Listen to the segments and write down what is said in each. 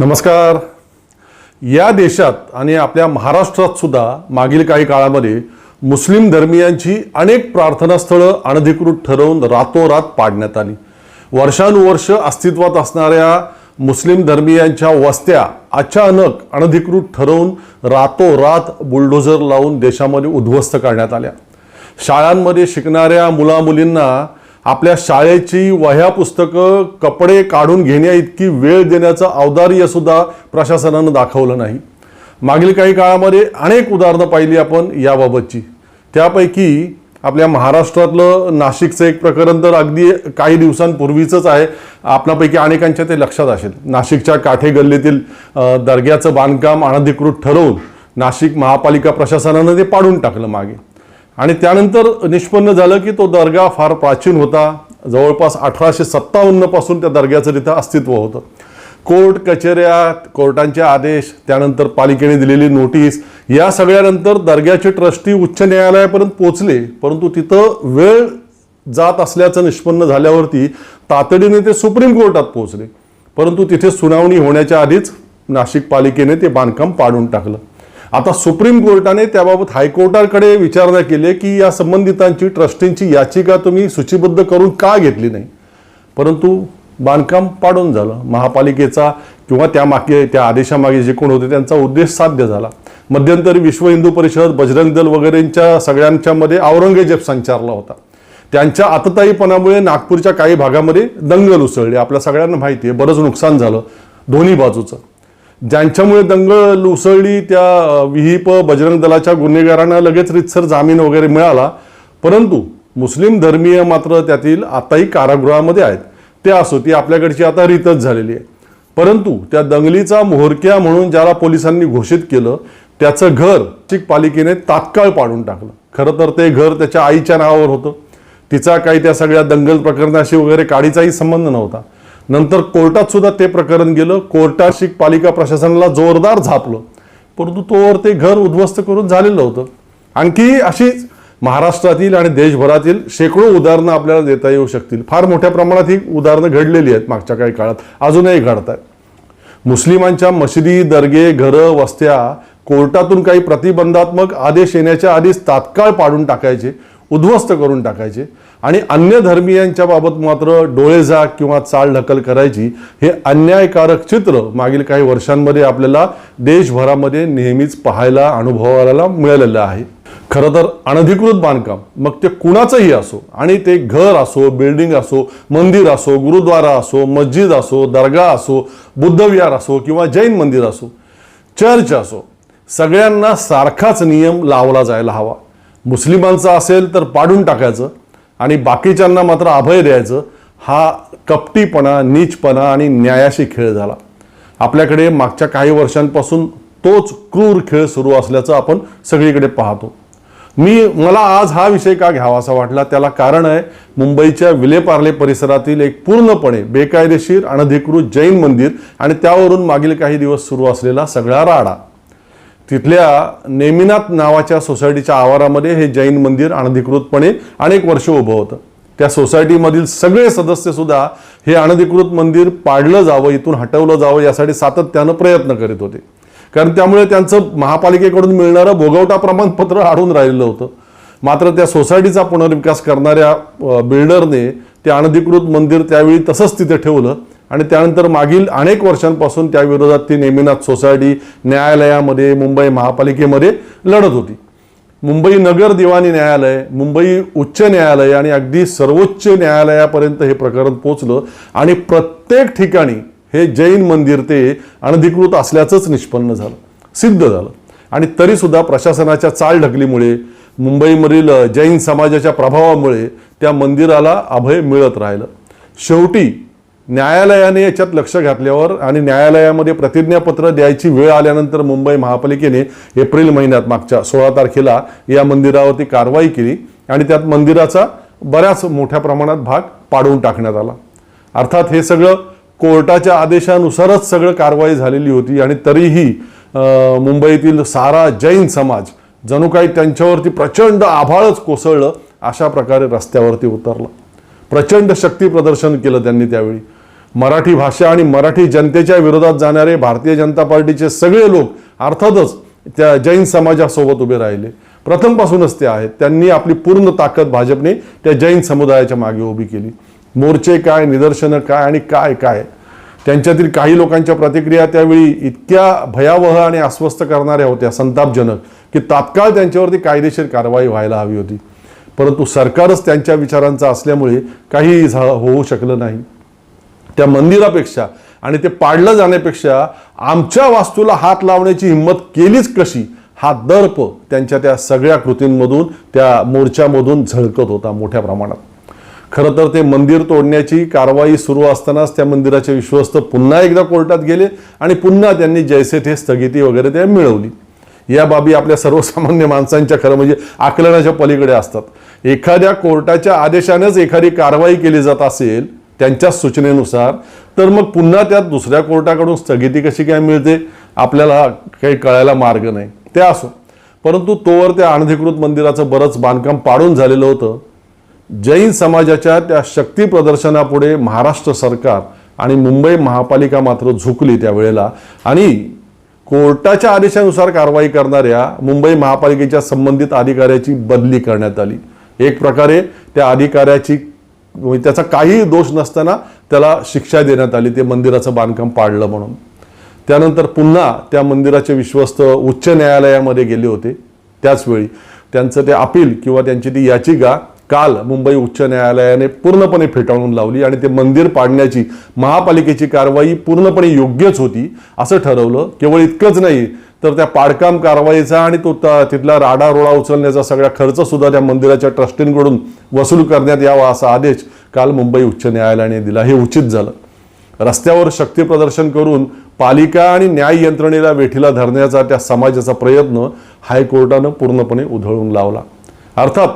नमस्कार. या देशात आणि आपल्या महाराष्ट्रात सुद्धा मागील काही काळामध्ये मुस्लिम धर्मियांची अनेक प्रार्थनास्थळं अनधिकृत ठरवून रातोरात पाडण्यात आली. वर्षानुवर्ष अस्तित्वात असणाऱ्या मुस्लिम धर्मियांच्या वस्त्या अचानक अनधिकृत ठरवून रातोरात बुलडोझर लावून देशामध्ये उद्ध्वस्त करण्यात आल्या. शाळांमध्ये शिकणाऱ्या मुलामुलींना आपल्या शाळेची वह्या पुस्तकं कपडे काढून घेण्या इतकी वेळ देण्याचं औदार्यसुद्धा प्रशासनानं दाखवलं नाही. मागील काही काळामध्ये अनेक उदाहरणं पाहिली आपण याबाबतची. त्यापैकी आपल्या महाराष्ट्रातलं नाशिकचं एक प्रकरण तर अगदी काही दिवसांपूर्वीचंच आहे. आपणापैकी अनेकांच्या ते लक्षात असेल. नाशिकच्या काठे गल्लीतील दर्ग्याचं बांधकाम अनधिकृत ठरवून नाशिक महापालिका प्रशासनानं ते पाडून टाकलं मागे. आणि त्यानंतर निष्पन्न झालं की तो दर्गा फार प्राचीन होता. जवळपास अठराशे सत्तावन्नपासून त्या दर्ग्याचं तिथं अस्तित्व होतं. कोर्ट कचेऱ्या कोर्टांचे आदेश त्यानंतर पालिकेने दिलेली नोटीस या सगळ्यानंतर दर्ग्याचे ट्रस्टी उच्च न्यायालयापर्यंत पोचले परंतु तिथं वेळ जात असल्याचं निष्पन्न झाल्यावरती तातडीने ते सुप्रीम कोर्टात पोहोचले. परंतु तिथे सुनावणी होण्याच्या आधीच नाशिक पालिकेने ते बांधकाम पाडून टाकलं. आता सुप्रीम कोर्टाने त्याबाबत हायकोर्टाकडे विचारणा केली की या संबंधितांची ट्रस्टींची याचिका तुम्ही सूचीबद्ध करून का घेतली नाही? परंतु बांधकाम पाडून झालं. महापालिकेचा किंवा त्या मागे त्या आदेशामागे जे कोण होते त्यांचा उद्देश साध्य झाला. मध्यंतरी विश्व हिंदू परिषद बजरंग दल वगैरेंच्या सगळ्यांच्यामध्ये औरंगजेब संचारला होता. त्यांच्या आतताईपणामुळे नागपूरच्या काही भागामध्ये दंगल उसळले. आपल्या सगळ्यांना माहिती आहे बरंच नुकसान झालं दोन्ही बाजूचं. ज्यांच्यामुळे दंगल उसळली त्या विहिप बजरंग दलाच्या गुन्हेगारांना लगेच रितसर जामीन वगैरे मिळाला. परंतु मुस्लिम धर्मीय मात्र त्यातील आताही कारागृहामध्ये आहेत. ते असो ती आपल्याकडची आता रीतच झालेली आहे. परंतु त्या दंगलीचा मोहरक्या म्हणून ज्याला पोलिसांनी घोषित केलं त्याचं घर नाशिक पालिकेने तात्काळ पाडून टाकलं. खरं तर ते घर त्याच्या आईच्या नावावर होतं. तिचा काही त्या सगळ्या दंगल प्रकरणाशी वगैरे काडीचाही संबंध नव्हता. नंतर कोर्टात सुद्धा ते प्रकरण गेलं. कोर्टात पालिका प्रशासनाला जोरदार झापलं. परंतु तोवर ते घर उद्ध्वस्त करून झालेलं होतं आणखी अशीच महाराष्ट्रातील आणि देशभरातील शेकडो उदाहरणं आपल्याला देता येऊ शकतील. फार मोठ्या प्रमाणात ही उदाहरणं घडलेली आहेत मागच्या काही काळात. अजूनही घडत आहेत मुस्लिमांच्या मशिदी दर्गे घरं वस्त्या कोर्टातून काही प्रतिबंधात्मक आदेश येण्याच्या आधीच तात्काळ पाडून टाकायचे उद्ध्वस्त करून टाकायचे. आणि अन्य धर्मियांच्या बाबत मात्र डोळेझाक किंवा चाल ढकल करायची हे अन्यायकारक चित्र मागील काही वर्षांमध्ये आपल्याला देशभरामध्ये नेहमीच पाहायला अनुभवायला मिळालेलं आहे. खरं तर अनधिकृत बांधकाम मग ते कुणाचंही असो आणि ते घर असो बिल्डिंग असो मंदिर असो गुरुद्वारा असो मस्जिद असो दर्गा असो बुद्धविहार असो किंवा जैन मंदिर असो चर्च असो सगळ्यांना सारखाच नियम लावला जायला हवा. मुस्लिमांचा असेल तर पाडून टाकायचं आणि बाकीच्यांना मात्र अभय द्यायचं. हा कपटीपणा नीचपणा आणि न्यायाशी खेळ झाला. आपल्याकडे मागच्या काही वर्षांपासून तोच क्रूर खेळ सुरू असल्याचं आपण सगळीकडे पाहतो. मी मला आज हा विषय का घ्यावासा वाटला? त्याला कारण आहे मुंबईच्या विलेपार्ले परिसरातील एक पूर्णपणे बेकायदेशीर अनधिकृत जैन मंदिर आणि त्यावरून मागील काही दिवस सुरू असलेला सगळा राडा. तिथल्या नेमिनाथ नावाच्या सोसायटीच्या आवारामध्ये हे जैन मंदिर अनधिकृतपणे अनेक वर्ष उभं होतं. त्या सोसायटीमधील सगळे सदस्य सुद्धा हे अनधिकृत मंदिर पाडलं जावं इथून हटवलं जावं यासाठी सातत्यानं प्रयत्न करीत होते. कारण त्यामुळे त्यांचं महापालिकेकडून मिळणारं भोगवटा प्रमाणपत्र अडून राहिलेलं होतं. मात्र त्या सोसायटीचा पुनर्विकास करणाऱ्या बिल्डरने ते अनधिकृत मंदिर त्यावेळी तसंच तिथे ठेवलं. आणि त्यानंतर मागील अनेक वर्षांपासून त्या विरोधात ती नेमिनाथ सोसायटी न्यायालयामध्ये मुंबई महापालिकेमध्ये लढत होती. मुंबई नगर दिवाणी न्यायालय मुंबई उच्च न्यायालय आणि अगदी सर्वोच्च न्यायालयापर्यंत हे प्रकरण पोचलं आणि प्रत्येक ठिकाणी हे जैन मंदिर ते अनधिकृत असल्याचंच निष्पन्न झालं सिद्ध झालं. आणि तरीसुद्धा प्रशासनाच्या चाल ढकलीमुळे मुंबईमधील जैन समाजाच्या प्रभावामुळे त्या मंदिराला अभय मिळत राहिलं. शेवटी न्यायालयाने याच्यात लक्ष घातल्यावर आणि न्यायालयामध्ये प्रतिज्ञापत्र द्यायची वेळ आल्यानंतर मुंबई महापालिकेने एप्रिल महिन्यात मागच्या सोळा तारखेला या मंदिरावरती कारवाई केली आणि त्यात मंदिराचा बऱ्याच मोठ्या प्रमाणात भाग पाडून टाकण्यात आला. अर्थात हे सगळं कोर्टाच्या आदेशानुसारच सगळं कारवाई झालेली होती आणि तरीही मुंबईतील सारा जैन समाज जणू काही त्यांच्यावरती प्रचंड आभाळच कोसळलं अशा प्रकारे रस्त्यावरती उतरला. प्रचंड शक्ती प्रदर्शन केलं त्यांनी त्यावेळी. मराठी भाषा आणि मराठी जनतेच्या विरोधात जाणारे भारतीय जनता पार्टीचे सगळे लोक अर्थातच त्या जैन समाजासोबत उभे राहिले. प्रथमपासूनच ते आहेत. त्यांनी आपली पूर्ण ताकद भाजपने त्या जैन समुदायाच्या मागे उभी केली. मोर्चे काय निदर्शनं काय आणि काय काय? त्यांच्यातील काही लोकांच्या प्रतिक्रिया त्यावेळी इतक्या भयावह आणि अस्वस्थ करणाऱ्या होत्या संतापजनक की तात्काळ त्यांच्यावरती कायदेशीर कारवाई व्हायला हवी होती. परंतु सरकारच त्यांच्या विचारांचा असल्यामुळे काहीही झा- होऊ शकलं नाही. त्या मंदिरापेक्षा आणि ते पाडलं जाण्यापेक्षा आमच्या वास्तूला हात लावण्याची हिंमत केलीच कशी? हा दर्प त्यांच्या त्या सगळ्या कृतींमधून त्या मोर्चामधून झळकत होता मोठ्या प्रमाणात. खरं तर ते मंदिर तोडण्याची कारवाई सुरू असतानाच त्या मंदिराचे विश्वस्त पुन्हा एकदा कोर्टात गेले आणि पुन्हा त्यांनी जैसे थे स्थगिती वगैरे ते मिळवली. या बाबी आपल्या सर्वसामान्य माणसांच्या खरं म्हणजे आकलनाच्या पलीकडे असतात. एखाद्या कोर्टाच्या आदेशानेच एखादी कारवाई केली जात असेल त्यांच्या सूचनेनुसार तर मग पुन्हा त्यात दुसऱ्या कोर्टाकडून स्थगिती कशी काय मिळते? आपल्याला काही कळायला मार्ग नाही. ते असो. परंतु तोवर त्या अनधिकृत मंदिराचं बरंच बांधकाम पाडून झालेलं होतं. जैन समाजाच्या त्या शक्ती प्रदर्शनापुढे महाराष्ट्र सरकार आणि मुंबई महापालिका मात्र झुकली त्यावेळेला. आणि कोर्टाच्या आदेशानुसार कारवाई करणाऱ्या मुंबई महापालिकेच्या संबंधित अधिकाऱ्याची बदली करण्यात आली. एक प्रकारे त्या अधिकाऱ्याची म्हणजे त्याचा काही दोष नसताना त्याला शिक्षा देण्यात आली ते मंदिराचं बांधकाम पाडलं म्हणून. त्यानंतर पुन्हा त्या मंदिराचे विश्वस्त उच्च न्यायालयामध्ये गेले होते त्याचवेळी. त्यांचं ते अपील किंवा त्यांची ती याचिका काल मुंबई उच्च न्यायालयाने पूर्णपणे फेटाळून लावली आणि ते मंदिर पाडण्याची महापालिकेची कारवाई पूर्णपणे योग्यच होती असं ठरवलं. केवळ इतकंच नाही तर त्या पाडकाम कारवाईचा आणि तो तिथला राडा रोडा उचलण्याचा सगळा खर्च सुद्धा त्या मंदिराच्या ट्रस्टींकडून वसूल करण्यात यावा असा आदेश काल मुंबई उच्च न्यायालयाने दिला. हे उचित झालं. रस्त्यावर शक्ती प्रदर्शन करून पालिका आणि न्याय यंत्रणेला वेठीला धरण्याचा त्या समाजाचा प्रयत्न हायकोर्टानं पूर्णपणे उधळून लावला. अर्थात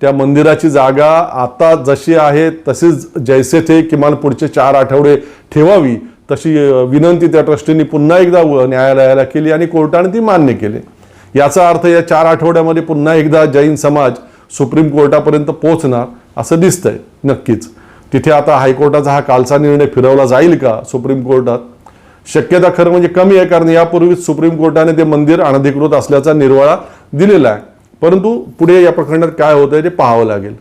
त्या मंदिराची जागा आता जशी आहे तशीच जैसे थे किमान पुढचे चार आठवडे ठेवावी तशी विनंती त्या ट्रस्टींनी पुन्हा एकदा व- न्यायालयाला केली आणि कोर्टाने ती मान्य केली. याचा अर्थ या चार आठवड्यामध्ये पुन्हा एकदा जैन समाज सुप्रीम कोर्टापर्यंत पोहोचणार असं दिसतंय नक्कीच. तिथे आता हायकोर्टाचा हा कालचा निर्णय फिरवला जाईल का सुप्रीम कोर्टात? शक्यता खरं म्हणजे कमी आहे कारण यापूर्वीच सुप्रीम कोर्टाने ते मंदिर अनधिकृत असल्याचा निर्वाळा दिलेला आहे. परंतु पुढे या प्रकरणात काय होतंय ते पाहावं लागेल.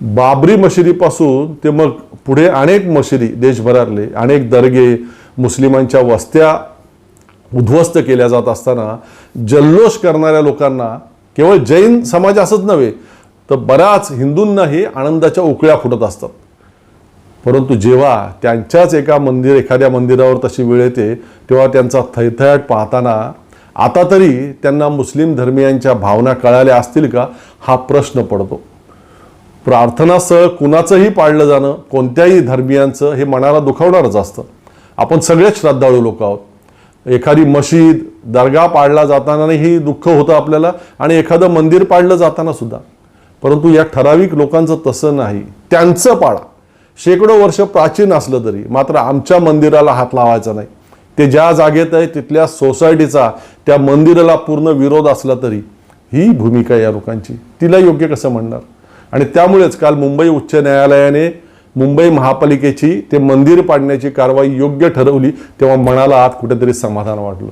बाबरी मशिदीपासून ते मग पुढे अनेक मशिदी देशभरातले अनेक दर्गे मुस्लिमांच्या वस्त्या उद्ध्वस्त केल्या जात असताना जल्लोष करणाऱ्या लोकांना केवळ जैन समाज असंच नव्हे तर बऱ्याच हिंदूंनाही आनंदाच्या उकळ्या फुटत असतात. परंतु जेव्हा त्यांच्याच एका मंदिर एखाद्या मंदिरावर तशी वेळ येते तेव्हा त्यांचा थैथयाट पाहताना आता तरी त्यांना मुस्लिम धर्मियांच्या भावना कळाल्या असतील का हा प्रश्न पडतो. प्रार्थनास्थळ कुणाचंही पाळलं जाणं कोणत्याही धर्मियांचं हे मनाला दुखावणारच असतं. आपण सगळेच श्रद्धाळू लोक आहोत. एखादी मशीद दर्गा पाळला जातानाही दुःख होतं आपल्याला आणि एखादं मंदिर पाळलं जाताना सुद्धा. परंतु या ठराविक लोकांचं तसं नाही. त्यांचं पाळा. शेकडो वर्ष प्राचीन असलं तरी मात्र आमच्या मंदिराला हात लावायचा नाही. ते ज्या जागेत आहे तिथल्या सोसायटीचा त्या मंदिराला पूर्ण विरोध असला तरी ही भूमिका या लोकांची. तिला योग्य कसं म्हणणार? आणि त्यामुळेच काल मुंबई उच्च न्यायालयाने मुंबई महापालिकेची ते मंदिर पाडण्याची कारवाई योग्य ठरवली तेव्हा मनाला आत कुठेतरी समाधान वाटलं.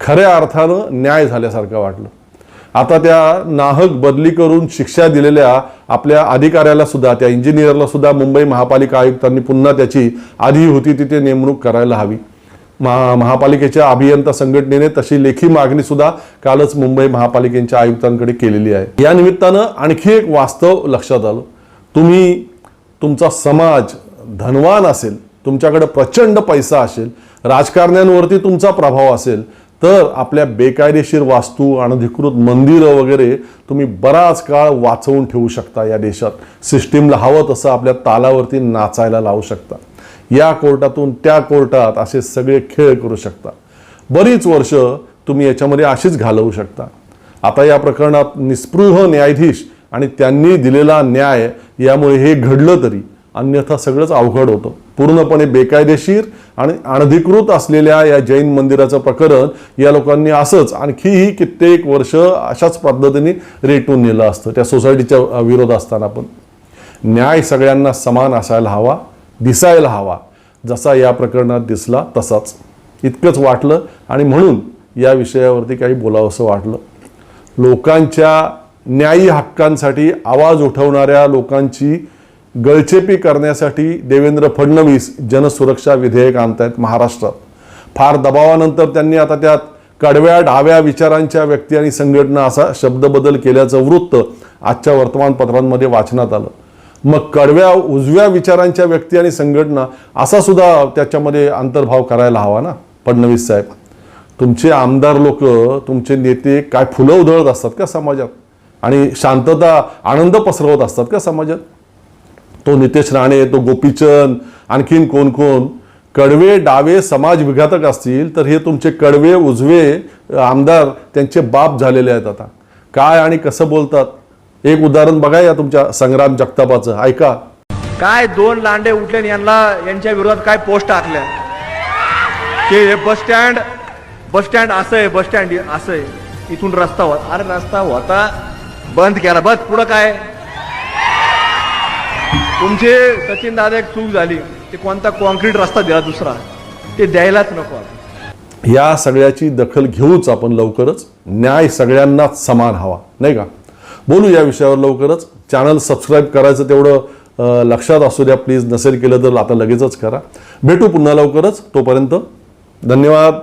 खऱ्या अर्थानं न्याय झाल्यासारखं वाटलं. आता त्या नाहक बदली करून शिक्षा दिलेल्या आपल्या अधिकाऱ्याला सुद्धा त्या इंजिनियरला सुद्धा मुंबई महापालिका आयुक्तांनी पुन्हा त्याची आधी होती तिथे नेमणूक करायला हवी. महा महापालिकेच्या अभियंता संघटनेने तशी लेखी मागणी सुद्धा कालच मुंबई महापालिकेच्या आयुक्तांकडे केलेली आहे. या निमित्तानं आणखी एक वास्तव लक्षात आलं. तुम्ही तुमचा समाज धनवान असेल तुमच्याकडे प्रचंड पैसा असेल राजकारण्यांवरती तुमचा प्रभाव असेल तर आपल्या बेकायदेशीर वास्तू अनधिकृत मंदिरं वगैरे तुम्ही बराच काळ वाचवून ठेवू शकता या देशात. सिस्टीमला हवं तसं आपल्या तालावरती नाचायला लावू शकता. या कोर्टातून त्या कोर्टात असे सगळे खेळ करू शकता. बरीच वर्ष तुम्ही याच्यामध्ये अशीच घालवू शकता. आता या प्रकरणात निस्पृह न्यायाधीश आणि त्यांनी दिलेला न्याय यामुळे हे घडलं तरी अन्यथा सगळंच अवघड होतं. पूर्णपणे बेकायदेशीर आणि अनधिकृत असलेल्या या जैन मंदिराचं प्रकरण या लोकांनी असंच आणखीही कित्येक वर्ष अशाच पद्धतीने रेटून नेलं असतं. त्या सोसायटीच्या विरोध असताना पण. न्याय सगळ्यांना समान असायला हवा. दिसायला हवा. जसा या प्रकरणात दिसला तसाच. इतकंच वाटलं आणि म्हणून या विषयावरती काही बोलावंसं वाटलं. लोकांच्या न्यायी हक्कांसाठी आवाज उठवणाऱ्या लोकांची गळचेपी करण्यासाठी देवेंद्र फडणवीस जनसुरक्षा विधेयक आणतायत महाराष्ट्रात. फार दबावानंतर त्यांनी आता त्यात कडव्या डाव्या विचारांच्या व्यक्ती आणि संघटना असा शब्दबदल केल्याचं वृत्त आजच्या वर्तमानपत्रांमध्ये वाचण्यात आलं. मग कडव्या उजव्या विचारांच्या व्यक्ती आणि संघटना असा सुद्धा त्याच्यामध्ये अंतर्भाव करायला हवा ना? फडणवीस साहेब तुमचे आमदार लोक तुमचे नेते काय फुलं उधळत असतात का समाजात? आणि शांतता आनंद पसरवत असतात का समाजात? तो नितेश राणे तो गोपीचंद आणखीन कोण कोण? कडवे डावे समाज विघातक असतील तर हे तुमचे कडवे उजवे आमदार त्यांचे बाप झालेले आहेत आता. काय आणि कसं बोलतात? एक उदाहरण बघा या तुमच्या संग्राम जगतापाचं. ऐका. काय दोन लांडे उठले यांना यांच्या विरोधात काय पोस्ट टाकल्या की हे बस स्टँड बस स्टँड असं आहे बस स्टँड असं आहे. इथून रस्ता होता. अरे रस्ता होता. बंद केला. बस पुढं काय? तुमचे सचिन दादा एक चूक झाली. ते कोणता कॉन्क्रीट रस्ता दिला दुसरा? ते द्यायलाच नको. या सगळ्याची दखल घेऊच आपण लवकरच. न्याय सगळ्यांनाच समान हवा. नाही का? बोलू या विषयावर लवकरच. चॅनल सबस्क्राईब करायचं तेवढं लक्षात असू द्या. प्लीज नसेल केलं तर आता लगेचच करा. भेटू पुन्हा लवकरच. तोपर्यंत धन्यवाद.